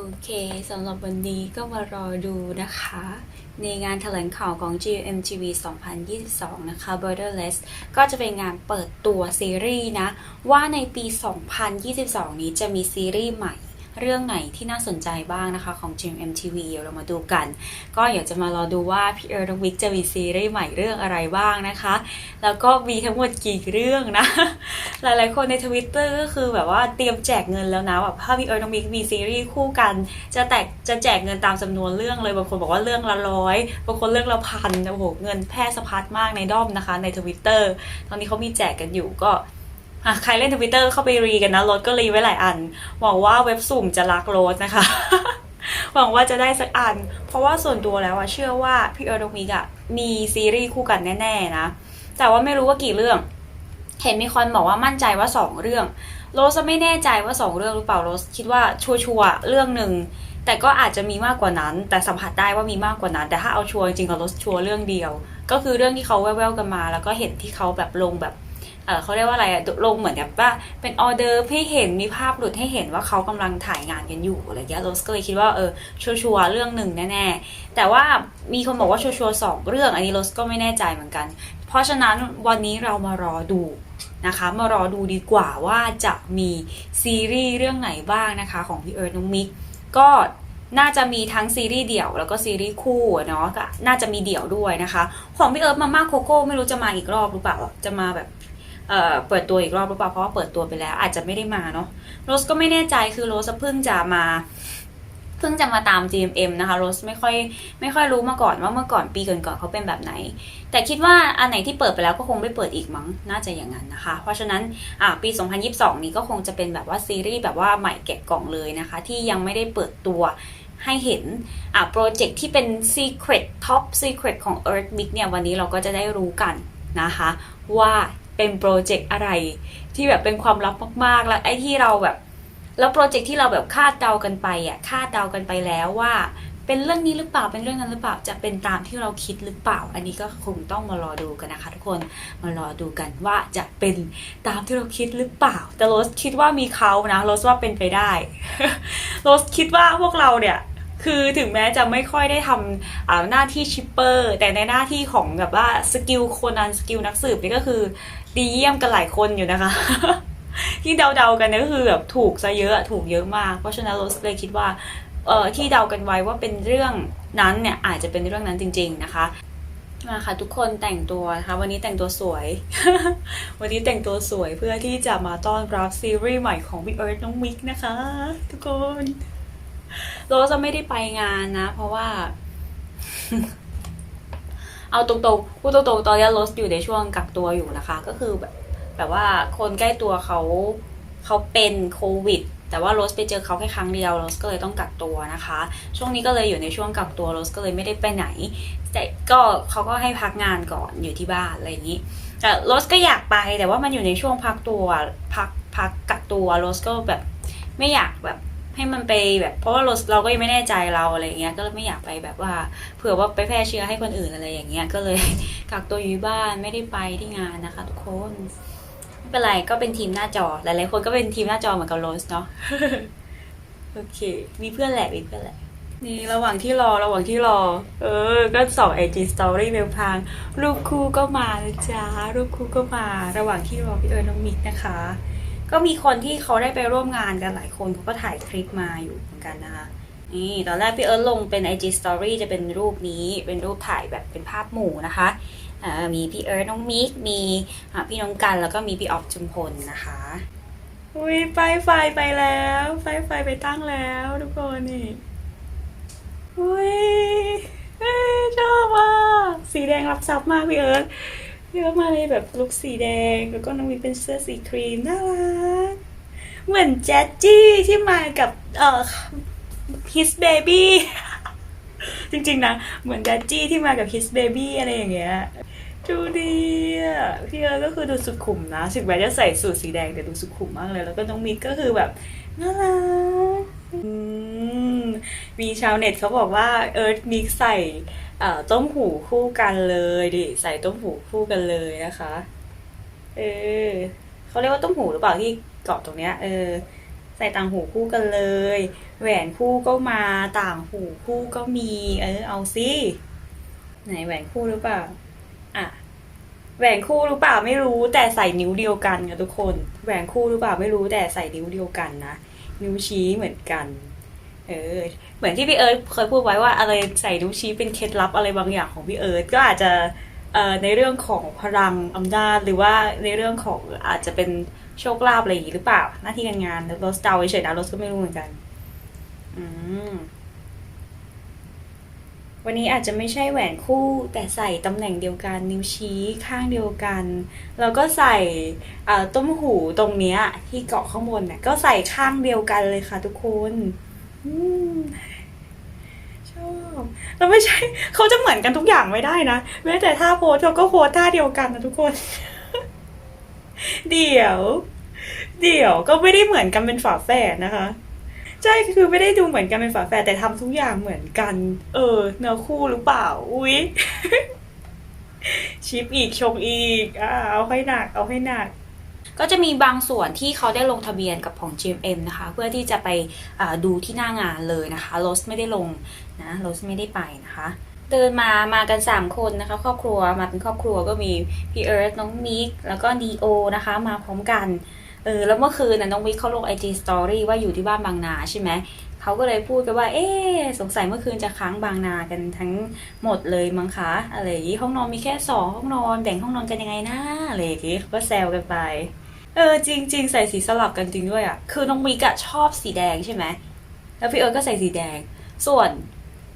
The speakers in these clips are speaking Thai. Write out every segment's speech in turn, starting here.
โอเคสำหรับวันนี้ก็มารอดูนะคะ ในงานแถลงข่าวของ GMTV 2022 นะคะ Borderless ก็จะเป็นงานเปิดตัวซีรีส์นะ ว่าในปี 2022 นี้จะมีซีรีส์ใหม่ เรื่องไหนที่น่าสนใจบ้างนะคะของ GMMTV เดี๋ยวเรามาดูกัน ก็อยากจะมารอดูว่าพี่เอิร์ธวิกจะมีซีรีส์ใหม่เรื่องอะไรบ้างนะคะ แล้วก็มีทั้งหมดกี่เรื่องนะ หลายๆคนในทวิตเตอร์ก็คือแบบว่าเตรียมแจกเงินแล้วนะแบบถ้าพี่เอิร์ธน้องมิกมีซีรีส์คู่กัน จะแตกจะแจกเงินตามจำนวนเรื่องเลยบางคนบอกว่าเรื่องละร้อยบางคนเรื่องละพันโอ้โหเงินแพร่สะพัดมากในด้อมนะคะ ในทวิตเตอร์ตอนนี้เขามีแจกกันอยู่ก็ อะใครเล่นทวิตเตอร์เข้าไปรีกันนะรถก็รีไว้หลายอัน หวังว่าเว็บสุ่มจะรักรถนะคะ หวังว่าจะได้สักอัน เพราะว่าส่วนตัวแล้วอะเชื่อว่าพี่เอิร์ธน้องมิกอะมีซีรีส์คู่กันแน่ๆนะ แต่ว่าไม่รู้ว่ากี่เรื่อง เห็นมีคนบอกว่ามั่นใจว่าสองเรื่อง โรสไม่แน่ใจว่าสองเรื่องหรือเปล่าโรสคิดว่าชัวร์ๆเรื่องหนึ่งแต่ก็อาจจะมีมากกว่านั้น แต่สัมผัสได้ว่ามีมากกว่านั้น แต่ถ้าเอาชัวร์จริงๆกับโรสชัวร์เรื่องเดียว ก็คือเรื่องที่เขาแว่วๆกันมา แล้วก็เห็นที่เขาแบบลงแบบ เเขาเรียกว่าอะไรอะลงเหมือนแบบว่าเป็นออเดอร์ให้เห็นมีภาพหลุดให้เห็นว่าเขากำลังถ่ายงานกันอยู่อะไรเงี้ยโรสก็เลยคิดว่าเออชัวร์เรื่องหนึ่งแน่ๆแต่ว่ามีคนบอกว่าชัวร์สองเรื่องอันนี้โรสก็ไม่แน่ใจเหมือนกัน เพราะฉะนั้นวันนี้เรามารอดูนะคะมารอดูดีกว่าว่าจะมีซีรีส์เรื่องไหนบ้างนะคะของพี่เอิร์ธน้งมิกก็น่าจะมีทั้งซีรีส์เดี่ยวแล้วก็ซีรีส์คู่เนาะก็น่าจะมีเดี่ยวด้วยนะคะ ของพี่เอิร์ธมาม่าโคโค่ไม่รู้จะมาอีกรอบหรือเปล่าจะมาแบบ เอ่อเปิดตัวอีกรอบหรือเปล่าเพราะว่าเปิดตัวไปแล้ว อาจจะไม่ได้มาเนาะโรสก็ไม่แน่ใจคือโรสเพิ่งจะมาเพิ่งจะมาตาม GMM นะคะโรสไม่ค่อยไม่ค่อยรู้มาก่อนว่าเมื่อก่อนปีก่อนๆเขาเป็นแบบไหน แต่คิดว่าอันไหนที่เปิดไปแล้วก็คงไม่เปิดอีกมั้งน่าจะอย่างนั้นนะคะ เพราะฉะนั้นอ่าปี 2022 นี้ก็คงจะเป็นแบบว่าซีรีส์แบบว่าใหม่แกะกล่องเลยนะคะ ที่ยังไม่ได้เปิดตัวให้เห็นอ่าโปรเจกต์ที่เป็น Secret Top Secret ของ Earth Mix เนี่ยวันนี้เราก็จะได้รู้กันนะคะว่า เป็นโปรเจกต์อะไร ที่แบบเป็นความลับมากๆ แล้วไอ้ที่เราแบบ แล้วโปรเจกต์ที่เราแบบคาดเดากันไปอะคาดเดากันไปแล้วว่า เป็นเรื่องนี้หรือเปล่าเป็นเรื่องนั้นหรือเปล่าจะเป็นตามที่เราคิดหรือเปล่า อันนี้ก็คงต้องมารอดูกันนะคะ ทุกคนมารอดูกันว่าจะเป็นตามที่เราคิดหรือเปล่า แต่โรสคิดว่ามีเขานะโรสว่าเป็นไปได้โรสคิดว่าพวกเราเนี่ยคือถึงแม้จะไม่ค่อยได้ทำอาหน้าที่ชิปเปอร์ แต่ในหน้าที่ของแบบว่าสกิลโคนันสกิลนักสืบนี่ก็คือ ดีเยี่ยมกันหลายคนอยู่นะคะ ที่เดาๆกันนี่ยก็คือแบบถูกซะเยอะถูกเยอะมาก เพราะฉะนั้นโรสเลยคิดว่าเอ่อที่เดากันไว้ว่าเป็นเรื่องนั้นเนี่ยอาจจะเป็นเรื่องนั้นจริง ๆนะคะมาค่ะทุกคนแต่งตัวนะคะวันนี้แต่งตัวสวย วันนี้แต่งตัวสวยเพื่อที่จะมาต้อนรับซีรีส์ใหม่ของพี่เอิร์ธน้องมิกนะคะ ทุกคนโรสจะไม่ได้ไปงานนะ เพราะว่า เอาตรงๆพูดตรงๆตอนนี้โรสอยู่ในช่วงกักตัวอยู่นะคะ ก็คือแบบแบบว่าคนใกล้ตัวเขาเขาเป็นโควิดแต่ว่าโรสไปเจอเขาแค่ครั้งเดียวโรสก็เลยต้องกักตัวนะคะ ช่วงนี้ก็เลยอยู่ในช่วงกักตัวโรสก็เลยไม่ได้ไปไหน แต่ก็เขาก็ให้พักงานก่อนอยู่ที่บ้านอะไรอย่างนี้ แต่โรสก็อยากไปแต่ว่ามันอยู่ในช่วงพักตัวพักพักกักตัวโรสก็แบบไม่อยากแบบ ให้มันไปแบบเพราะว่าเราเราก็ยังไม่แน่ใจเราอะไรเงี้ยก็ไม่อยากไปแบบว่า เผื่อว่าไปแพร่เชื้อให้คนอื่นอะไรอย่างเงี้ยก็เลยกักตัวอยู่บ้านไม่ได้ไปที่งานนะคะทุกคนไม่เป็นไรก็เป็นทีมหน้าจอหลายๆคนก็เป็นทีมหน้าจอเหมือนกับโรสเนาะโอเค มีเพื่อนแหละมีเพื่อนแหละ นี่ระหว่างที่รอระหว่างที่รอ เออ ก็สองไอจีสตอรี่เมลพาง รูปคู่ก็มาจ๊ะรูปคู่ก็มา ระหว่างที่รอพี่เอิร์น้องมิกนะคะ ก็มีคนที่เขาได้ไปร่วมงานกันหลายคนเขาก็ถ่ายคลิปมาอยู่เหมือนกันนะคะนี่ตอนแรกพี่เอิร์ธลงเป็น IG Story จะเป็นรูปนี้เป็นรูปถ่ายแบบเป็นภาพหมู่นะคะมีพี่เอิร์ธน้องมิกมีพี่น้องกันแล้วก็มีพี่ออฟจุมพลนะคะอุ้ยไฟไฟไปแล้วไฟไฟไปตั้งแล้วทุกคนนี่อุ้ยเอ้ยชอบมากสีแดงรับซับมากพี่เอิร์ธ พี่อิร์ธมาเลยแบบลุคสีแดง แล้วก็น้องมีเป็นเสื้อสีครีมน่ารัก เหมือนแจจจี้ที่มากับเอ่อ his baby จริงๆนะ เหมือนแจจจี้ที่มากับ his baby อะไรอย่างเงี้ยดูดีอะพี่เอิร์ก็คือดูสุขุมนะถึงแม้จะใส่สูทสีแดงแต่ดูสุขุมมากเลย แล้วก็น้องมิกก็คือแบบน่ารักอืมมีชาวเน็ตเขาบอกว่าเอิร์ธมิกใส่ ต้มหูคู่กันเลยดิใส่ต้มหูคู่กันเลยนะคะ เออเขาเรียกว่าต้มหูหรือเปล่าที่เกาะตรงเนี้ย เออ ใส่ต่างหูคู่กันเลย แหวนคู่ก็มาต่างหูคู่ก็มี เออ เอาสิไหนแหวนคู่หรือเปล่า อะแหวนคู่หรือเปล่าไม่รู้แต่ใส่นิ้วเดียวกันค่ะทุกคน แหวนคู่หรือเปล่าไม่รู้แต่ใส่นิ้วเดียวกันนะนิ้วชี้เหมือนกัน เออเหมือนที่พี่เอิร์ธเคยพูดไว้ว่าอะไรใส่นิ้วชี้เป็นเคล็ดลับอะไรบางอย่างของพี่เอิร์ธก็อาจจะเอ่อในเรื่องของพลังอำนาจหรือว่าในเรื่องของอาจจะเป็นโชคลาภอะไรอย่างนี้หรือเปล่า หน้าที่การงานรสเดาเฉยๆนะรสก็ไม่รู้เหมือนกัน อืมวันนี้อาจจะไม่ใช่แหวนคู่แต่ใส่ตำแหน่งเดียวกัน นิ้วชี้ข้างเดียวกัน แล้วก็ใส่ต้มหูตรงเนี้ยที่เกาะข้างบนเนี่ยก็ใส่ข้างเดียวกันเลยค่ะทุกคน ชอบแล้วไม่ใช่ เขาจะเหมือนกันทุกอย่างไม่ได้นะแม้แต่ท่าโพสเขาก็โพสท่าเดียวกันนะทุกคน เดี๋ยว เดี๋ยวก็ไม่ได้เหมือนกันเป็นฝาแฝดนะคะใช่คือไม่ได้ดูเหมือนกันเป็นฝาแฝดแต่ทำทุกอย่างเหมือนกัน เออ เนื้อคู่หรือเปล่า อุ๊ยชิปอีกชงอีกอ่าเอาให้หนัก เอาให้หนัก ก็จะมีบางส่วนที่เขาได้ลงทะเบียนกับของ GMM นะคะ เพื่อที่จะไปดูที่หน้างานเลยนะคะโรสไม่ได้ลงนะโรสไม่ได้ไปนะคะ เดินมามากัน 3 คนนะคะ ครอบครัวมาเป็นครอบครัวก็มีพี่เอิร์ธน้องมิกแล้วก็ดีโอนะคะมาพร้อมกันเออแล้วเมื่อคืนน่ะน้องวิกเขาลงไอจีสตอรี่ว่าอยู่ที่บ้านบางนาใช่ไหมเขาก็เลยพูดกันว่า เอ๊สงสัยเมื่อคืนจะค้างบางนากันทั้งหมดเลยมั้งคะอะไรอย่างงี้ห้องนอนมีแค่สองห้องนอนแบ่งห้องนอนกันยังไงนะอะไรอย่างงี้เขาก็แซวกันไป เออจริงๆใส่สีสลับกันจริงด้วยอะ คือน้องวิกอะชอบสีแดงใช่ไหมแล้วพี่เอิร์ธก็ใส่สีแดง ส่วน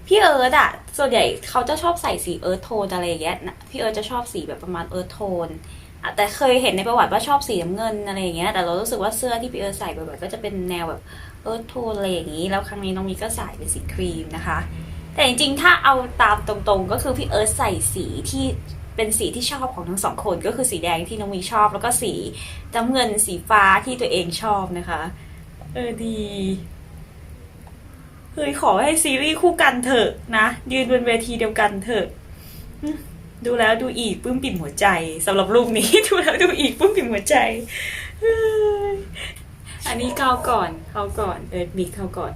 พี่เอิร์ธอะส่วนใหญ่เขาจะชอบใส่สีเอิร์ธโทนอะไรอย่างเงี้ยนะพี่เอิร์ธจะชอบสีแบบประมาณเอิร์ธโทนแต่เคยเห็นในประวัติว่าชอบสีน้ำเงินอะไรอย่างเงี้ย แต่เรารู้สึกว่าเสื้อที่พี่เอิร์ธใส่บ่อยๆก็จะเป็นแนวแบบเอิร์ธโทนอะไรอย่างงี้ แล้วครั้งนี้น้องมีก็ใส่เป็นสีครีมนะคะ แต่จริงๆ ถ้าเอาตามตรงๆ ก็คือพี่เอิร์ธใส่สีที่ เป็นสีที่ชอบของทั้งสองคนก็คือสีแดงที่น้องมีชอบ แล้วก็สีน้ำเงินสีฟ้าที่ตัวเองชอบนะคะ เออดีเฮ้ยขอให้ซีรีส์คู่กันเถอะนะยืนบนเวทีเดียวกันเถอะดูแล้วดูอีกปื้มปิ่มหัวใจสำหรับรูปนี้ ดูแล้วดูอีกปื้มปิ่มหัวใจ อันนี้เข้าก่อนเข้าก่อนเออมีเข้าก่อน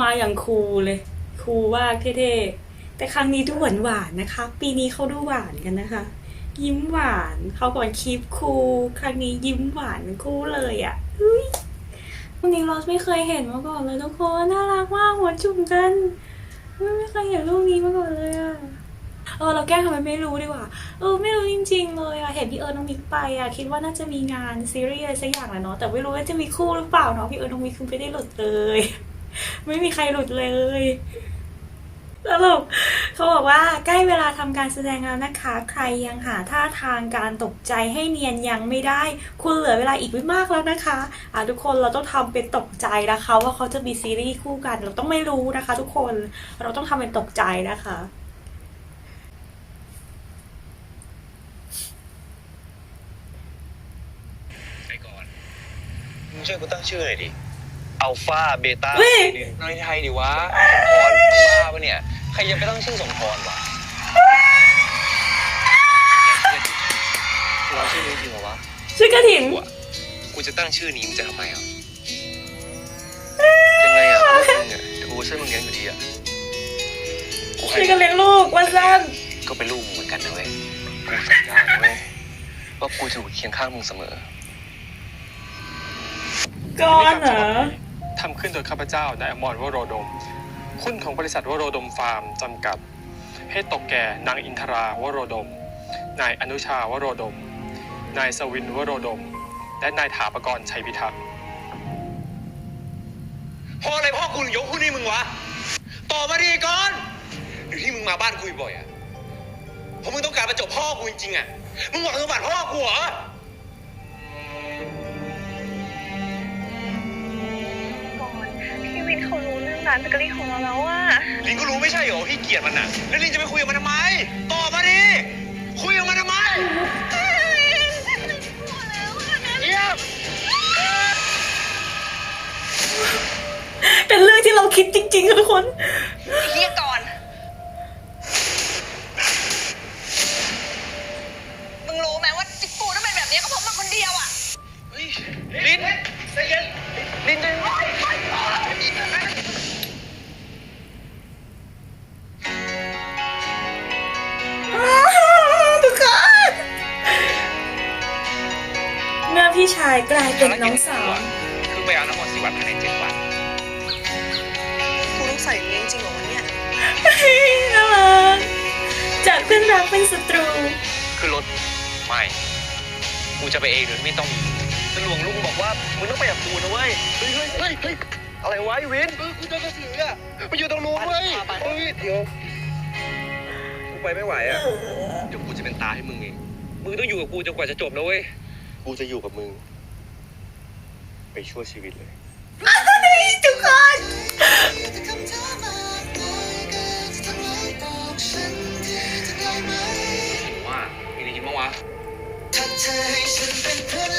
มาอย่างคูลเลย คูลมาเท่ๆ แต่ครั้งนี้ดูหวานหวานๆนะคะ ปีนี้เขาดูหวานกันนะคะ ยิ้มหวานเขาก่อนคลิปคูลครั้งนี้ยิ้มหวานคู่เลยอะ่ะเฮ้ยวันนี้โรสไม่เคยเห็นมาก่อนเลยทุกคนน่ารักมากหัวจุ่มกันไม่เคยเห็นรูปนี้มาก่อนเลยอะ่ะเออเราแกล้งทำไมไม่รู้ดีกว่าเออไม่รู้จริง ๆ เลยอะ่ะเห็นพี่เอิร์ธน้องมิกไปอะ่ะคิดว่าน่าจะมีงานซีรีส์อะไรสักอย่างแหละเนาะแต่ไม่รู้ว่าจะมีคู่หรือเปล่าเนาะพี่เอิร์ธน้องมิกคือไม่ได้หลุดเลย ไม่มีใครหลุดเลย ตลกเขาบอกว่าใกล้เวลาทำการแสดงแล้วนะคะ ใครยังหาท่าทางการตกใจให้เนียนยังไม่ได้ คุณเหลือเวลาอีกไม่มากแล้วนะคะอะทุกคนเราต้องทำเป็นตกใจนะคะ ว่าเขาจะมีซีรีส์คู่กัน เราต้องไม่รู้นะคะ ทุกคนเราต้องทำเป็นตกใจนะคะไปก่อนมึงช่วยกูตั้งชื่อหน่อยดิอัลฟาเบต้าเฮ้ยน้อยไทยดิวะสมพรมึงบ้าปะเนี่ย ใครจะไปตั้งชื่อสมพรวะกูเอาชื่อนี้จริงเหรอวะชื่อกระถินกูอะกูจะตั้งชื่อนี้มึงจะทำไมอะยังไงอะพวกมึงอะแต่กูก็ช่วยมึงเลี้ยงอยู่ดีอะกูให้ชื่อกันเลี้ยงลูกวันสั้นก็เป็นลูกมึงเหมือนกันนะเว้ยกูสัญญานะเว้ยว่ากูจะอยู่เคียงข้างมึงเสมอ ก้อนเหรอ ทำขึ้นโดยข้าพเจ้านายอมรวโรดม หุ้นของบริษัทวโรดมฟาร์มจำกัด ให้ตกแก่นางอินทราวโรดม นายอนุชาวโรดม นายสวินวโรดม และนายถาปกรณ์ชัยพิทักษ์พ่ออะไรพ่อกูถึงยกหุ้นให้มึงวะ ต่อมาดีก่อนหรือที่มึงมาบ้านกูบ่อยอะเพราะมึงต้องการประจบพ่อกูจริงๆอะมึงหวังสมบัติพ่อกูเหรอารู้เรื่องร้านเบเกอรี่ของเราแล้วว่าลินก็รู้ไม่ใช่เหรอว่าพี่เกลียดมันอะ แล้วลินจะไปคุยกับมันทำไม ตอบมาดิ คุยกับมันทำไมเงียบเป็นเรื่องที่เราคิดจริงๆค่ะทุกคนเฮียก่อน มึงรู้ไหมว่าจิกกูต้องเป็นแบบนี้ก็เพราะมันคนเดียวอะเฮ้ยลินใจเย็นลินใจเย็นายกลายเป็นน้องสาวคือไปเอาน้ำมนต์สิวัดภายในเจ็ดวันกูต้องใส่อย่างนี้จริงเหรอวะเนี่ยน่ารักจากเพื่อนรักเป็นศัตรู คือรถไม่กูจะไปเองโดยไม่ต้องมีแต่หลวงลุงบอกว่ามึงต้องไปกับกูนะเว้ยเฮ้ยเฮ้ยเฮ้ยเฮ้ยอะไรวะไอ้วินเออกูจะกระสืออะมันอยู่ตรงนู้นเว้ยเฮ้ยเดี๋ยวกูไปไม่ไหวอะเดี๋ยวกูจะเป็นตาให้มึงเองมึงต้องอยู่กับกูจนกว่าจะจบนะเว้ยกูจะอยู่กับมึง ไปชั่วชีวิตเลย ทุกคนว่ามีอะไรกินบ้างวะก่อน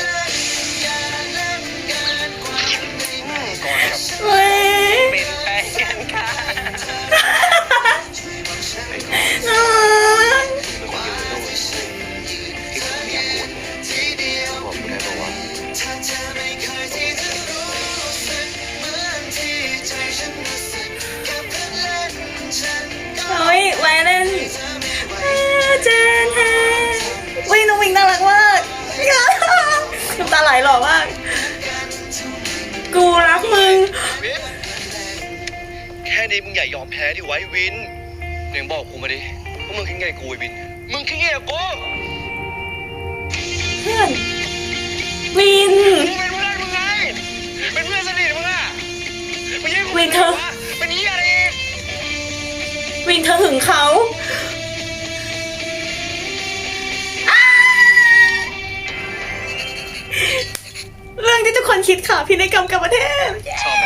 คนคิดค่ะพินัยกรรมกับประเทศชอบไหม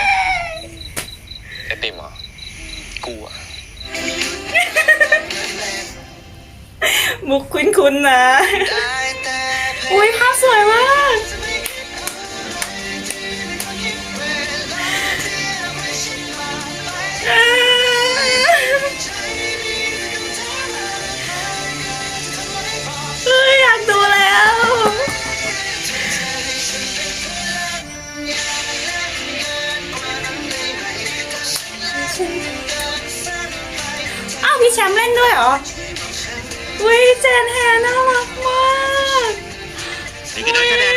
ไอติมเหรอกูอะมุกคุ้นๆนะ อุ้ยภาพสวยมาก พี่แชมป์เล่นด้วยเหรอวิเจนแฮน่ารักมาก นี่คือนักแสดง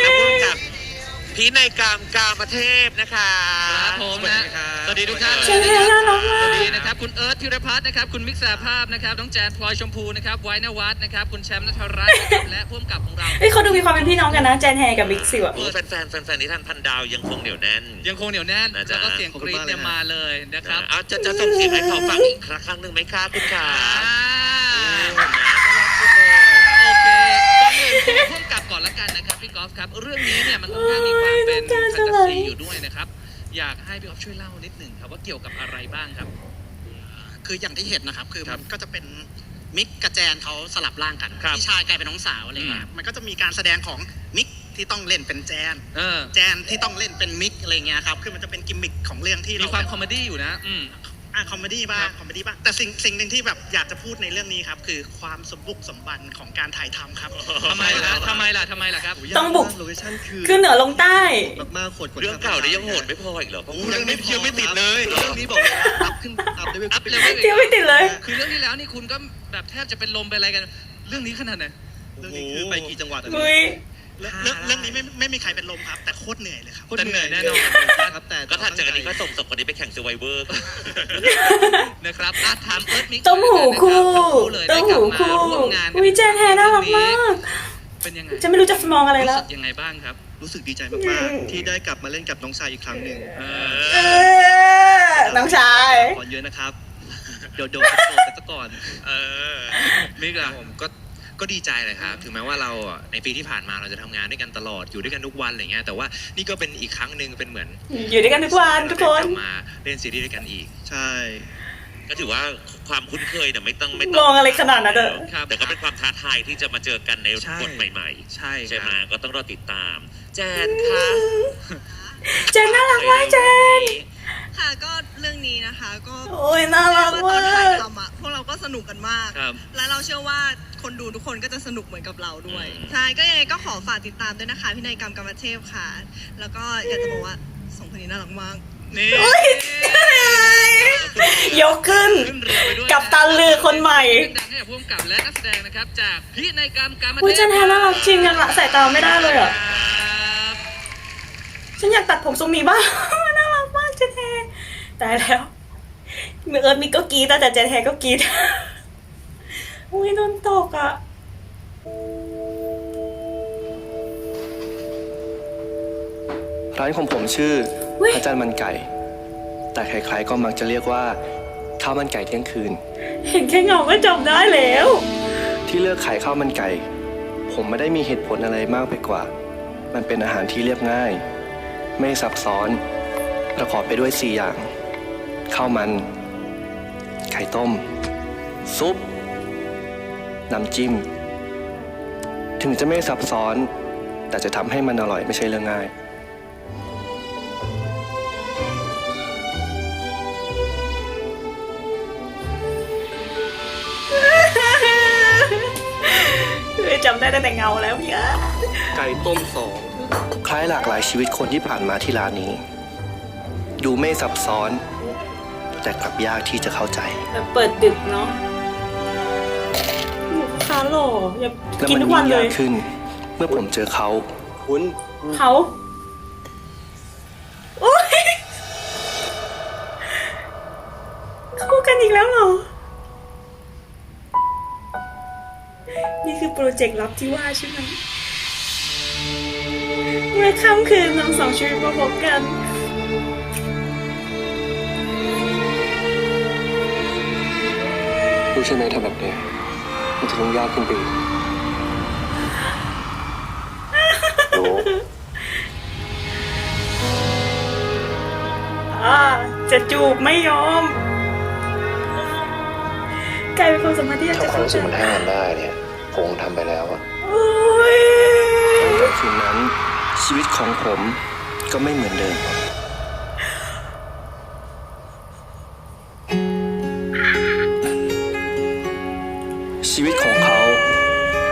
และแนน พินัยกรรมกามเทพนะคะครับผมนะ สวัสดีทุกท่านเจนแฮน่ารักมาสวัสกดีนะครับ คุณเอิร์ธธีรพัฒน์นะครับ คุณมิกษาภาพนะครับ น้องแจนพลอยชมพูนะครับ ไว้นวัฒน์นะครับ คุณแชมป์นัทรัตน์นะครับและผู้กำกับของเรา เฮ้ยเขาดูมีความเป็นพี่น้องกันนะเจนแฮกับบิ๊กซิวอะโอ้แฟนแฟนแฟนแฟนๆนิทานพันดาวยังคงเหนียวแน่น ยังคงเหนียวแน่น นะจ๊ะ แล้วก็เสียงกรี๊ดเนี่ยมาเลยนะครับ เอาจะจะส่งเสียงให้เขาฟังอีกครั้งหนึ่งไหมคะคุณขาอ่าน่ารักจังเลยโอเคก่อนอื่นขอผู้กำกับ ก่อนละกันนะครับพี่กอล์ฟครับ เรื่องนี้เนี่ยมันค่อนข้างมีความเป็นแฟนตาซีอยู่ด้วยนะครับ อยากให้พี่กอล์ฟช่วยเล่านิดหนึ่งครับว่าเกี่ยวกับอะไรบ้างครับ คืออย่างที่เห็นนะครับ คือครัมับนก็จะเป็นมิกกับแจนเขาสลับร่างกันครับพี่ชายกลายเป็นน้องสาวอะไรเงี้ยอืมมันก็จะมีการแสดงของมิกที่ต้องเล่นเป็นแจนเออ แจนที่ต้องเล่นเป็นมิกอะไรเงี้ยครับ คือมันจะเป็นกิมมิคของเรื่องที่มีเราความแบบคอมเมดี้อยู่นะอืม อะคอมเมดี้บ้าครังบคอมเมดี้บ้างแต่สิ่งสิ่งหนึ่งที่แบบอยากจะพูดในเรื่องนี้ครับ คือความสมบุกสมบันของการถ่ายทำครับ ทำไมล่ะทำไมล่ะทำไมล่ะครับ ต้องบุก โลเคชั่นคือขึ้นเหนือลงใต้ มากๆโคตรกว่าเรื่องเก่าเนี่ยยังโหดไม่พออีกเหรอโอ้ยังไม่ยังไม่ติดเลย เรื่องนี้บอกเลยอัพขึ้นอัพเลเวลอัพเลเวลเดี๋ยวไม่ติดเลย คือเรื่องที่แล้วนี่คุณก็แบบแทบจะเป็นลมไปอะไรกัน เรื่องนี้ขนาดไหน เรื่องนี้คือไปกี่จังหวัดอะอุ้ย เรื่องเรื่องเรื่องนี้ไม่ไม่มีใครเป็นลมครับ แต่โคตรเหนื่อยเลยครับโคตรเหนื่อยแต่เหนื่อยแน่นอนครับแต่ก็ถัดจากอันนี้ก็ส่งศพคนนี้ไปแข่งซูไวเวอร์นะครับอาถามเอิร์ธมิกต้มหูคู่เลยต้ได้มกลัหูบมาคู่ร่วมงานอุ้ยเจนแฮน่ารักมากเป็นยังไงจะไม่รู้จะมองอะไรรู้แล้วสึกยังไงบ้างครับ รู้สึกดีใจมากๆ ที่ได้กลับมาเล่นกับน้องชายอีกครั้งหนึ่งเอเอออน้องชายขอเยอะนะครับ เดี๋ยวโดนโดนกันซะก่อน เออมิกล่ะผมก็ ก็ดีใจเลยครับ ถึงแม้ว่าเราอะในปีที่ผ่านมาเราจะทำงานด้วยกันตลอด อยู่ด้วยกันทุกวันอะไรเงี้ย แต่ว่านี่ก็เป็นอีกครั้งหนึ่งเป็นเหมือนอยู่ด้วยกันทุกวันทุกคน ได้กลับมาเล่นซีรีส์ด้วยกันอีก ใช่ ก็ถือว่าความคุ้นเคยเนี่ยไม่ต้องไม่มต้องอะไรขนาดนั้นเด้อ ครับ แต่ก็เป็นความท้าทายที่จะมาเจอกันในใช่ บทใหม่ใช่ๆ ใช่ไหมครับก็ต้องรอติดตาม แจนคะเจนน่ารักมากเจน ค่ะก็เรื่องนี้นะคะ ก็โอ้ยน่ารักว่าตมาอนถ่ายก ทำอะพวกเราก็สนุกกันมาก ครับและเราเชื่อว่าคนดูทุกคนก็จะสนุกเหมือนกับเราด้วยอืม ใช่ก็ยังไงก็ขอฝากติดตามด้วยนะคะพินัยกรรมกรรมเทพค่ะ แล้วก็อยากจะบอกว่าสองคนนี้น่ารักมาก นี่ยกขึ้น ขึ้นเรือไปด้วยกับตันเรือคนใหม่ดังให้กับผู้กำกับและนักแสดงนะครับ จากพินัยกรรมการอุ้ยเจนแฮน่ารักจริงยังละสายตาไม่ได้เลยอะครับฉันอยากตัดผมทรงนี้บ้างมันน่ารักมากเจนแฮ ตายแล้วเอิร์ธมิกก็กรีดแต่เจนแฮก็กรีดอุ้ยโดนตกอะร้านของผมชื่ออุ๊ยพระจันทร์มันไก่ แต่ใครๆก็มักจะเรียกว่าข้าวมันไก่เที่ยงคืน เห็นแค่เงาก็จำได้แล้ว ที่เลือกขายข้าวมันไก่ ผมไม่ได้มีเหตุผลอะไรมากไปกว่า มันเป็นอาหารที่เรียบง่าย ไม่ซับซ้อน ประกอบไปด้วย 4 อย่าง ข้าวมัน ไข่ต้ม ซุป น้ำจิ้ม ถึงจะไม่ซับซ้อน แต่จะทำให้มันอร่อยไม่ใช่เรื่องง่ายคือจำได้ตั้งแต่เงาแล้วพี่อะไก่ต้มสอง คล้ายหลากหลายชีวิตคนที่ผ่านมาที่ร้านนี้ ดูไม่ซับซ้อน แต่กลับยากที่จะเข้าใจ แบบเปิดดึกเนาะลูกค้าหล่ออยากและกินมัทุกวันยิ่งเลยยากขึ้น เมื่อผมเจอเขาคุณเขาโอ๊ยคู่กันอีกแล้วเหรอ นี่คือโปรเจกต์ลับที่ว่าใช่ไหมเมื่อค่ำคืนทั้งสองชีวิตมาพบกัน รู้ใช่ไหมทำแบบเนี้ยมันจะต้องยากขึ้นไปอีกรู้อ่าจะจูบไม่ยอมกลายเป็นความสัมพันธ์ที่อยากถ้าจะความรู้สึกมันให้มันได้เนี่ยผมคงทำไปแล้วอะโอ้ยแต่คืนนั้นชีวิตของผมก็ไม่เหมือนเดิม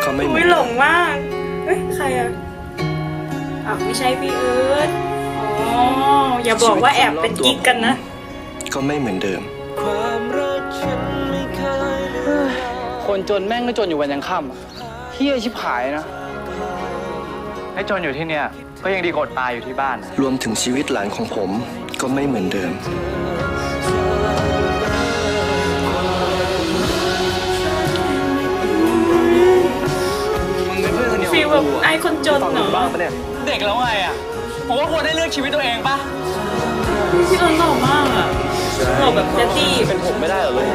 ก็ไม่เหมือุ้อยนหลเดิมงมากเฮ้ยใครอะอ้าวไม่ใช่พี่เอิร์ธอ๋ออย่าบอกว่าแอบเป็นกิ๊กกันนะ ก็ไม่เหมือนเดิม คนจนแม่งก็จนอยู่วันยังค่ำอะเฮี้ยชิบหายนะ ให้จนอยู่ที่เนี่ย ก็ยังดีกว่าอดตายอยู่ที่บ้านนะรวมถึงชีวิตหลานของผมก็ไม่เหมือนเดิม พื่อนคนเดียวฟีลแบบไอคนจนเนาะเด็กแล้วไงอะผมว่าควรได้เลือกชีวิตตัวเองปะพี่เอิร์ธหล่อมากอะหล่อแบบแจ๊ดดี้เป็นผมไม่ได้เหรอลูก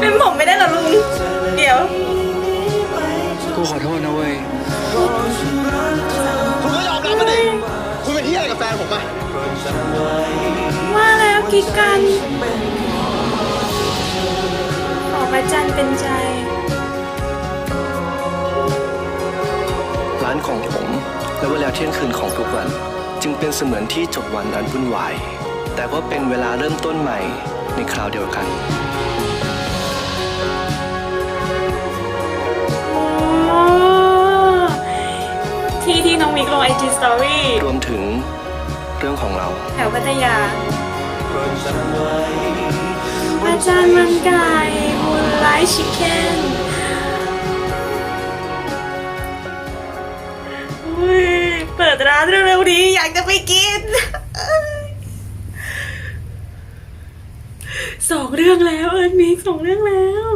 เป็นผมไม่ได้เหรอลุงเดี๋ยวกูขอโทษนะเว้ยคุณก็ยอมรับมาดิคุณเป็นที่อะไรกับแฟนผมอะว่าแล้วกิ๊กกัน อพระจันทร์เป็นใจ ร้านของผมและเวลาเที่ยงคืนของทุกวัน จึงเป็นเสมือนที่จบวันอันวุ่นวาย แต่ก็เป็นเวลาเริ่มต้นใหม่ในคราวเดียวกันที่ที่น้องมิกลงไอจีสตอรี่รวมถึงเรื่องของเราแถวพัทยาอาจารย์มันไก่ วุ้ยเปิดร้านเร็วๆนี้อยากจะไปกิน สองเรื่องแล้วเอิญมิกสองเรื่องแล้ว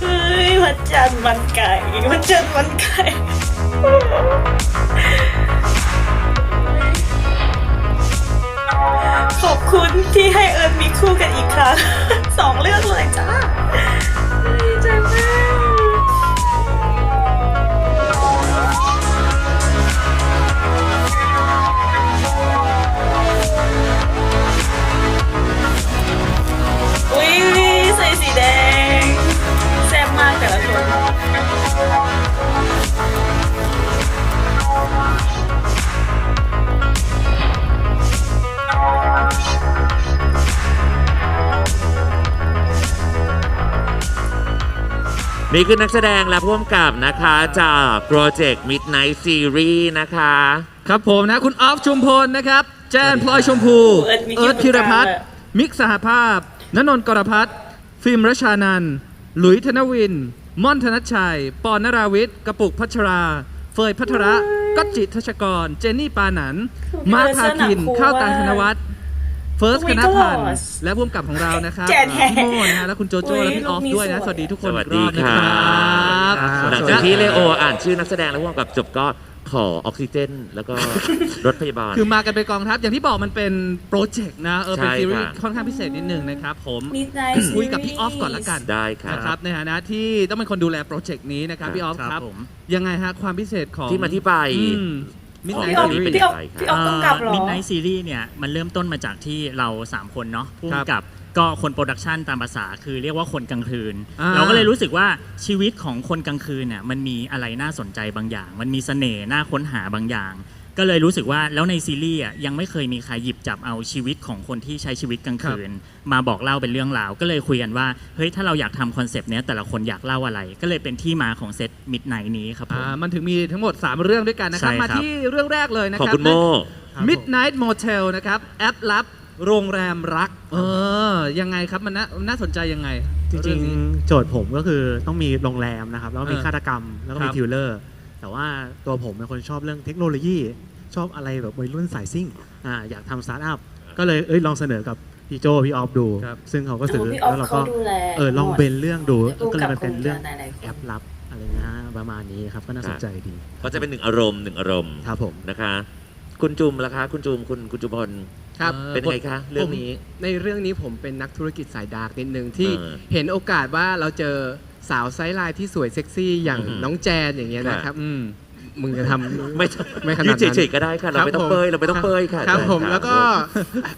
เฮ้ยพระจันทร์มันไก่พระจันทร์มันไก่ ขอบคุณที่ให้เอิญมีคู่กันอีกครั้ง สองเรื่องเลยจ้า นี่คือนักแสดงและผู้กำกับนะคะจากโปรเจกต์ Midnight Series นะคะ ครับผมนะ คุณออฟชุมพลนะครับ แจนพลอยชมพู เอิร์ธมิกเอิร์ธพิรพัฒน์อยู่ตรงกลางเลย มิกสหภาพนนนท์กรพัฒน์ฟิล์มรชานันท์หลุยธนวิน ม่อนธนชชัย ปอนนราวิทย์กระปุกพัชราฟเฟยพัทระก็จิทัชกร เจนนี่ปานันพี่มาร์คเอิพาร์ธคินสนับครูข้าวตังว่าธนวัฒน์ เฟิร์สอุ๊คยณพันธ์ก็หล่อและร่วมกับของเรานะครับแจ๋แท้พี่โมนะฮะและคุณโจโจ้อุ๊ยและพี่ออฟรูปนี้ด้วยนะสวยสวัสดีทุกคนสวัสอีกรดีอบนะคครัรับหลังจากที่เลโออ่านชื่อนักแสดงแล้วพ่วงกับจบก็ขอออกซิเจน แล้วก็รถพยาบาล คือมากันเป็นกองทัพ อย่างที่บอกมันเป็นโปรเจกต์นะ เออ เป็นใช่ซีรีค่ะส์ค่อนข้างพิเศษนิดนึงนะครับ ผม Midnight คุยกับพี่ Series ออฟก่อนละกันได้ครับนะครับในฐานะที่ต้องเป็นคนดูแลโปรเจกต์นี้นะครับ พี่ออฟครับครับผมยังไงฮะความพิเศษของที่มาที่ไป มิดขไนองท์เรื่องนี้เป็นพี่อออย่างไรคพี่รับออฟต้องกลับเหรอมิดไนท์ซีรีส์เนี่ยมันเริ่มต้นมาจากที่เรา 3 คนเนาะพุ่ครัมบกับก็คนโปรดักชันตามภาษาคือเรียกว่าคนกลางคืนอ่าเราก็เลยรู้สึกว่าชีวิตของคนกลางคืนเนี่ยมันมีอะไรน่าสนใจบางอย่าง มันมีเสน่ห์น่าค้นหาบางอย่าง ก็เลยรู้สึกว่าแล้วในซีรีส์อะยังไม่เคยมีใครหยิบจับเอาชีวิตของคนที่ใช้ชีวิตกลางคืน มาบอกเล่าเป็นเรื่องราว ก็เลยคุยกันว่าเฮ้ยถ้าเราอยากทำคอนเซปต์เนี้ยแต่ละคนอยากเล่าอะไร ก็เลยเป็นที่มาของเซตมิดไนท์นี้ครับผม อ่ามันถึงมีทั้งหมด 3 เรื่องด้วยกันนะครับ ใช่ครับ มาที่เรื่องแรกเลยนะขอบครับ คุณโม Midnight Motel นะครับ แอปลับโรงแรมรัก เออ ยังไงครับ มันน่าน่าสนใจยังไงจริงเอนี้ ๆ โจทย์ผมก็คือต้องมีโรงแรมนะครับ แล้วก็มีเออฆาตกรรม แล้วก็คมีรับคิลเลอร์ แต่ว่าตัวผมเป็นคนชอบเรื่องเทคโนโลยีชอบอะไรแบบวัยรุ่นสายซิ่งอ่าอยากทำสตาร์ทอัพก็เลยเอ้ยลองเสนอกับพี่โจพี่ออฟดูครับซึ่งเขาก็ซื้อโอ้พี่ออฟแล้วเราก็เขาดูแลเออลองหมดเป็นเรื่องดูผู้ก็เลยกำกับมันเป็นเรื่องคงจะหลายๆคนแอปลับอะไรนะประมาณนี้ครับก็น่าสนใจดี ก็จะเป็นหนึ่งอารมณ์หนึ่งอารมณ์ครับผมนะคะ คุณจุมล่ะคะ คุณจุมคุณคุณจุมพลครับเป็นไงคะเรื่องนี้ผมในเรื่องนี้ผมเป็นนักธุรกิจสายดาร์กนิดนึงที่เออเห็นโอกาสว่าเราเจอ สาวไซส์ไลน์ที่สวยเซ็กซี่อย่างอือหือน้องแจนอย่างเงี้ยนะครับอืมมึงจะทำไม่ไม่ขนาดยืนั้นนเฉยๆก็ได้ค่ะ เราไม่ต้องบผเปยเราไม่ต้องเปยค่ะครับผมใช่แล้วก็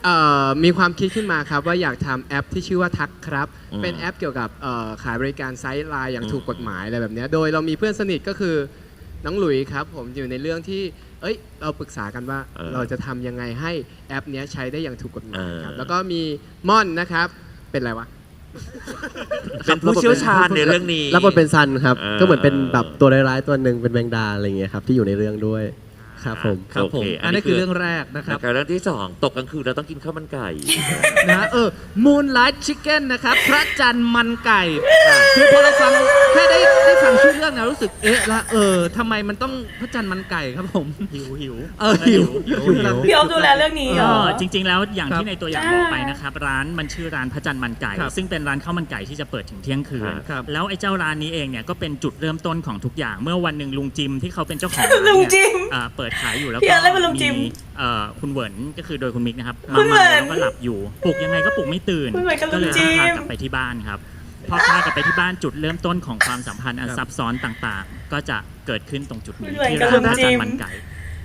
เอ่อมีความคิดขึ้นมาครับว่าอยากทำแอปที่ชื่อว่าทักครับอืมเป็นแอปเกี่ยวกับเอ่อขายบริการไซส์ไลน์อย่างอืมถูกกฎหมายอะไรแบบเนี้ยโดยเรามีเพื่อนสนิทก็คือน้องหลุยครับ ผมอยู่ในเรื่องที่ เอ้ย เราปรึกษากันว่าเออเราจะทำยังไงให้แอปเนี้ยใช้ได้อย่างถูกกฎหมายครับเออแล้วก็มีม่อนนะครับเป็นอะไรวะ เป็นผู้เชี่ยวชาญในเรื่องนี้ รับบทเป็นซันครับเออก็เหมือนเป็นแบบตัวร้ายๆตัวหนึ่งเป็นแมงดาอะไรอย่างเงี้ยครับที่อยู่ในเรื่องด้วย ครับผม ครับผมโอันนี้คือเรื่องแรกนะครับแล้วเรื่องที่สองตกกลางคืนเราต้องกินข้าวมันไก่ นะฮะเออ Moonlight Chicken นะครับ พระจันทร์มันไก่ คือพอเราฟังแค่ได้ได้ฟังชื่อเรื่องนะรู้สึกเอ๊ะละเออทำไมมันต้องพระจันทร์มันไก่ครับผม หิวหิวเออหิวหิวพี่ออฟดูแลเรื่องนี้เหรก็อจริง ๆ แล้วอย่างครับที่ในตัวอย่างบอกไปนะครับ ร้านมันชื่อร้านพระจันทร์มันไก่ ครับซึ่งเป็นร้านข้าวมันไก่ที่จะเปิดถึงเที่ยงคืน ครับแล้วไอ้เจ้าร้านนี้เองเนี่ยก็เป็นจุดเริ่มต้นของทุกอย่าง เมื่อวันหนึ่งลุงจิมที่เขาเป็นเจ้าของร้านลุงเนี่ยจิมเอ่อเปิดขายอยู่แล้วพี่ก็เอิร์ธเล่นเป็นลุงจิมเอ่อคุณเหวินก็คือโดยคุณมิกนะครับคุมาณเหวิเมานแล้วก็หลับอยู่ปลุกยังไงก็ปลุกไม่ตื่นคุณเหวินกับลุก็งเลยจิม พากลับไปที่บ้านครับพอพากลับไปที่บ้านจุดเริ่มต้นของความสัมพันธ์อันซับซ้อนต่างๆ ก็จะเกิดขึ้นตรงจุดนี้คุณเหวินที่กับร้านลุงพระจิจันทมร์มันไก่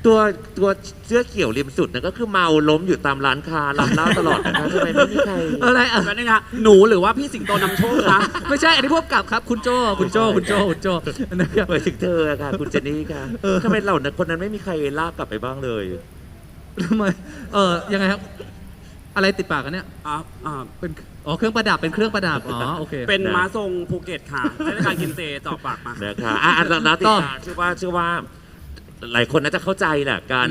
ตัวตัวเสื้อเขียวริมสุดนั่นก็คือเมาล้มอยู่ตามร้านค้าร้านเหล้าตลอดนะคะทำไมไม่มีใคร อะไรอะก็นี่นะหนูหรือว่าพี่สิงโตนำโชคคะไม่ใช่อันนี้พวกกับครับ คุณโจคุณโจคุณโจคุณโจนะครับ หมายถึงเธออะค่ะ คุณเจนนี่ค่ะทำไมเราคนนั้นไม่มีใครลากกลับไปบ้างเลย ทำไมเออยังไงครับ อะไรติดปากกันเนี่ยอ่าอ่าเป็นอ๋อเครื่องประดับเป็นเครื่องประดับอ๋อโอเค เป็นนะม้าทรงภูเก็ตค่ะเทศกาลกินเจต่อปากมานะคะอะอันนั้นติดตามเชื่อว่าเชื่อว่า หลายคนน่าจะเข้าใจแหละการ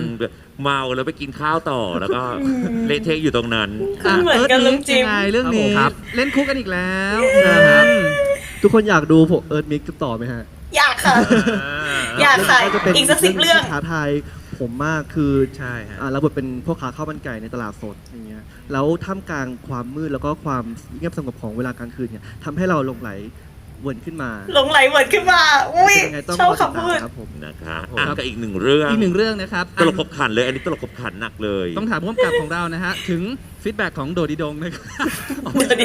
เมาแล้วไปกินข้าวต่อแล้วก็เละเทะอยู่ตรงนั้นคุณเหมือนกับลุงจิมยังไงเรื่องนี้ครับ เล่นคู่กันอีกแล้วนะครับอืมทุกคนอยากดูผมเอิร์ธมิกต่อไหมฮะ อยากค่ะ อยากค่ะจะเป็นอีกสักสิบเรื่องที่ท้าทายผมมากคือใช่ฮะอ่ารับบทเป็นพ่อค้าข้าวมันไก่ในตลาดสดอย่างเงี้ยแล้วท่ามกลางความมืดแล้วก็ความเงียบสงบของเวลากลางคืนเนี่ยทำให้เราหลงไหล เวิร์นขึ้นมาหลงไหลเหมือนขึ้นมา อุ้ยยังไงต้องชอบรอติดคำพูดตามครับผม นะคะอะก็อีกหนึ่งเรื่องอีกหนึ่งเรื่องนะครับตลกขบขันเลย อันนี้ตลกขบขันหนักเลยต้องถามผู้กำกับของเรานะฮะ ถึงฟีดแบ็กของโดดิดงนะครับ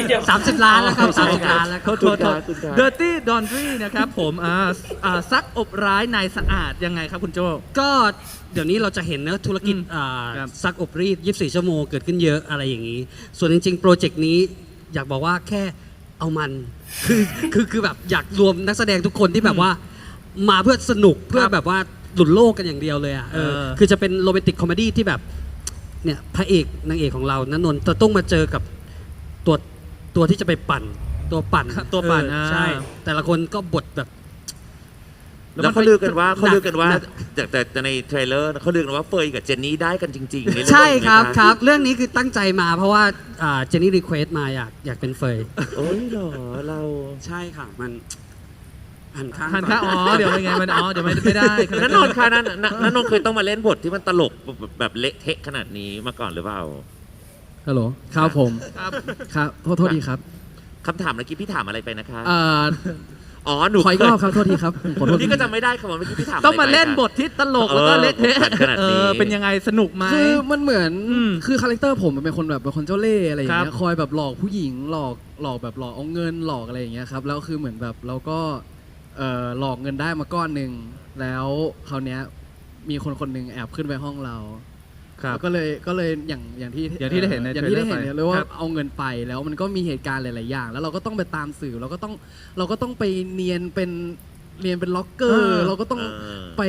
เดี๋ยว สามสิบล้านแล้วครับสามสิบล้านแล้วขอบโทคุณษโทครัษบคุณครับ Dirty Laundry นะครับ ผมอ่าอ่าซักอบร้ายนายสะอาดยังไงครับคุณโจ ก็เดี๋ยวนี้เราจะเห็นนะธุรกิจอืมอ่าครับ ซักอบรีด 24 ชั่วโมงเกิดขึ้นเยอะอะไรอย่างนี้ ส่วนจริง ๆ โปรเจกต์นี้อยากบอกว่าแค่ เอามัน คือคือคือแบบอยากรวมนักแสดงทุกคนที่แบบว่า มาเพื่อสนุกเพื่อแบบว่าหลุดโลกกันอย่างเดียวเลยอะเออเออ คือจะเป็นโรแมนติกคอมเมดี้ที่แบบเนี่ยพระเอกนางเอกของเรานันนนท์จะต้องมาเจอกับตัวตัวที่จะไปปั่นตัวปั่นตัวปั่นเอออ่า ใช่ แต่ละคนก็บทแบบ แล้วเขาลือกันว่าเขาลือกันว่าหนักจากแต่แต่ในเทรลเลอร์เขาลือกันว่าเฟยกับเจนนี่ได้กันจริงๆในเรื่องใช่ครับนะะครับ เรื่องนี้คือตั้งใจมาเพราะว่าเจนนี่รีเควสมาอยากอยากเป็นเฟยโอ้ยเหรอเราใช่ค่ะมันหันข้างหันข้างอ๋อเดี๋ยวเป็นไงมันอ๋อเดี๋ยวไม่ไม่ได้นันนนท์ค่ะนันนันนันนนท์เคยต้องมาเล่นบทที่มันตลกแบบแบบเละเทะขนาดนี้มาก่อนหรือเปล่าฮัลโหลครับผมครับครับโทษโทษทีครับคำถามเมื่อกี้พี่ถามอะไรไปนะคะเอ่ออ๋อหนูขออีกรอบครับโทษทีครับผมขอโทษพี่ก็จำไม่ได้ค่ะว่าเมื่อกี้พี่ถามะไรต้องมาเล่นไปค่ะบทที่ตลกแล้วก็เละเทะออขนาดเอนี้อเป็นยังไงสนุกไหมคือมันเหมือนอืมคือคาแรคเตอร์ผมมันเป็นคนแบบเป็นคนเจ้าเล่ห์อะไรอย่างเงี้ครัยบคอยแบบหลอกผู้หญิงหลอกหลอกแบบหลอกเอาเงินหลอกอะไรอย่างเงี้ยครับแล้วคือเหมือนแบบเราก็เอ่อหลอกเงินได้มาก้อนหนึ่งแล้วคราวเนี้ยมีคนคนหนึ่งแอบขึ้นไปห้องเรา ครับแล้วก็เลยก็เลยอย่างอย่างที่อย่างที่ได้เห็นในอย่างที่ได้เห็น trailer เนี่ยเลยว่าครับเอาเงินไปแล้วมันก็มีเหตุการณ์หลาย ๆ อย่าง แล้วเราก็ต้องไปตามสื่อเราก็ต้องเราก็ต้องไปเนียนเป็นเนียนเป็นล็อกเกอเอร์ อ เราก็ต้องเออ ไป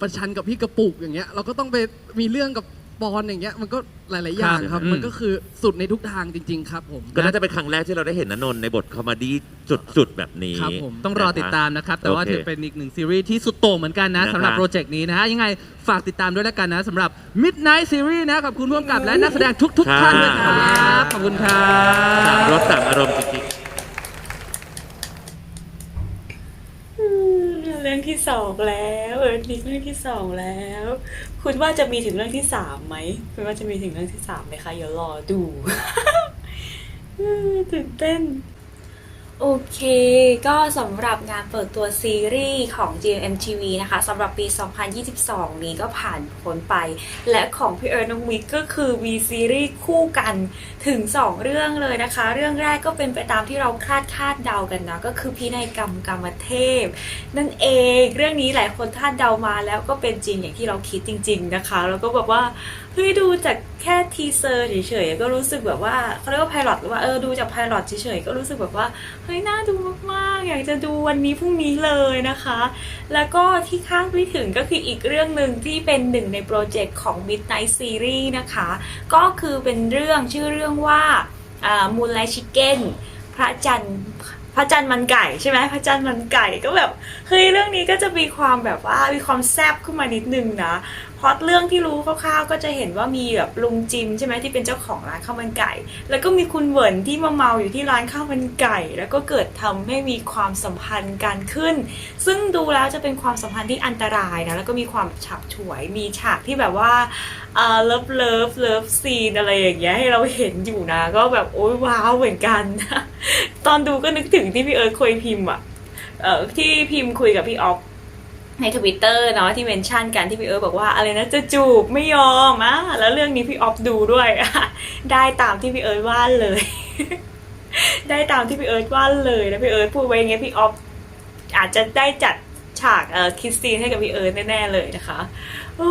ประชันกับพี่กระปุกอย่างเงี้ย เราก็ต้องไปมีเรื่องกับ ปอนอย่างเงี้ยมันก็หลาย ๆ อย่างครับ ครับอืมมันก็คือสุดในทุกทางจริง ๆ ครับผม ก็น่าจะเป็นครั้งแรกที่เราได้เห็นนันนนท์ในบทคอมเมดี้สุดๆ แบบนี้ ครับผม ต้องรอติดตามนะครับ แต่ว่าโอเคถือเป็นอีกหนึ่งซีรีส์ที่สุดโต่งเหมือนกันนะนะครับ สำหรับโปรเจกต์นี้นะฮะยังไงฝากติดตามด้วยแล้วกันนะสำหรับ Midnight Series นะขอบคุณร่วมกับและนักแสดงทุกๆท่านด้วยครับ ขอบคุณครัสามบรสสามอารมณ์จริงอืม เรื่องที่สองแล้วเออมีเรื่องที่สองแล้ว คุณว่าจะมีถึงเรื่องที่สามไหมคุณว่าจะมีถึงเรื่องที่สามไหมคะเดี๋ยวรอดูตื่นเต้น โอเค ก็สำหรับงานเปิดตัวซีรีส์ของ GMMTV นะคะสำหรับปี 2022 นี้ก็ผ่านพ้นไป และของพี่เอิร์น้องมิกก็คือมีซีรีส์คู่กันถึง 2 เรื่องเลยนะคะ เรื่องแรกก็เป็นไปตามที่เราคาดคาดเดากันนะ ก็คือพินัยกรรมกรรมเทพ นั่นเองเรื่องนี้หลายคนคาดเดามาแล้วก็เป็นจริงอย่างที่เราคิดจริง ๆนะคะ แล้วก็แบบว่า เฮ้ยดูจากแค่ทีเซอร์เฉยๆก็รู้สึกแบบว่าเขาเรียกว่าไพลอตว่าเออดูจากไพลอตเฉยๆก็รู้สึกแบบว่าเฮ้ยน่าดูมากๆ อยากจะดูวันนี้พรุ่งนี้เลยนะคะ แล้วก็ที่คาดไม่ถึงก็คืออีกเรื่องหนึ่งที่เป็นหนึ่งในโปรเจกต์ของ Midnight Series นะคะ ก็คือเป็นเรื่องชื่อเรื่องว่ามูนไลชิเก้นพระจันทร์พระจันทร์มันไก่ใช่ไหมพระจันทร์มันไก่ก็แบบเฮ้ยเรื่องนี้ก็จะมีความแบบว่ามีความแซบขึ้นมานิดนึงนะ พราะเรื่องที่รู้คร่าวๆก็จะเห็นว่ามีแบบลุงจิมใช่ไหมที่เป็นเจ้าของร้านข้าวมันไก่ แล้วก็มีคุณเหวินที่มาเมาอยู่ที่ร้านข้าวมันไก่ แล้วก็เกิดทำให้มีความสัมพันธ์กันขึ้น ซึ่งดูแล้วจะเป็นความสัมพันธ์ที่อันตรายนะแล้วก็มีความฉับฉวย มีฉากที่แบบว่าเอ่อเลิฟเลิฟเลิฟซีนอะไรอย่างเงี้ยให้เราเห็นอยู่นะ ก็แบบโอ๊ยว้าวเหมือนกัน ตอนดูก็นึกถึงที่พี่เอิร์ธเคยพิมพ์อะเอ่อที่พิมพ์คุยกับพี่ออฟ ในทวิตเตอร์เนาะที่เมนชั่นกันที่พี่เอิร์บอกว่าอะไรนะจะจูบไม่ยอมอะแล้วเรื่องนี้พี่ออฟดูด้วยอะได้ตามที่พี่เอิร์ว่าเลย ได้ตามที่พี่เอิร์ว่าเลยแล้วพี่เอิร์พูดไว้อย่างเงี้ยพี่ออฟอาจจะได้จัดฉากเอ่อคิสซีนให้กับพี่เอิร์แน่ๆเลยนะคะโอ้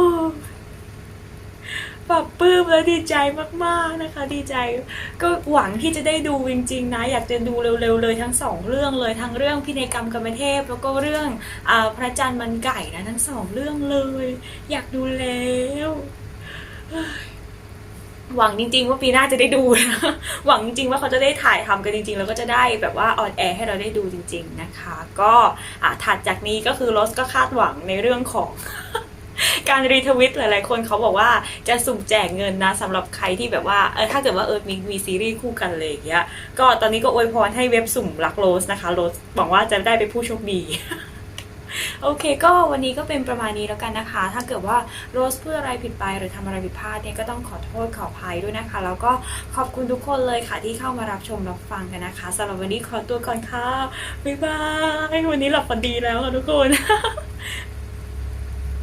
ปรับปลื้มแล้วดีใจมากๆนะคะ ดีใจ ก็หวังที่จะได้ดูจริงๆนะอยากจะดูเร็วๆเลยทั้งสองเรื่องเลยทั้งเรื่องพินัยกรรมกรรมเทพ แล้วก็เรื่องอพระจันทร์มันไก่นะทั้งสองเรื่องเลย อยากดูแล้วหวังจริง ๆ ว่าปีหน้าจะได้ดูนะหวังจริง ๆ ว่าเขาจะได้ถ่ายทำกันจริง ๆ แล้วก็จะได้แบบว่าออนแอร์ให้เราได้ดูจริง ๆ นะคะ ก็ถัดจากนี้ก็คือรสก็คาดหวังในเรื่องของ การรีทวิตหลายๆคนเขาบอกว่าจะสุ่มแจกเงินนะสำหรับใครที่แบบว่าเออถ้าเกิดว่าเออมีมีซีรีส์คู่กันเลยอย่างเงี้ยก็ตอนนี้ก็อวยพรให้เว็บสุ่มรักโรสนะคะโรสหวังว่าจะได้เป็นผู้โชคดีโอเคก็วันนี้ก็เป็นประมาณนี้แล้วกันนะคะ ถ้าเกิดว่าโรสพูดอะไรผิดไปหรือทำอะไรผิดพลาดเนี่ยก็ต้องขอโทษขออภัยด้วยนะคะ แล้วก็ขอบคุณทุกคนเลยค่ะที่เข้ามารับชมรับฟังกันนะคะสำหรับวันนี้ขอตัวก่อนค่ะบ๊ายบายวันนี้หลับฝันดีแล้วค่ะทุกคน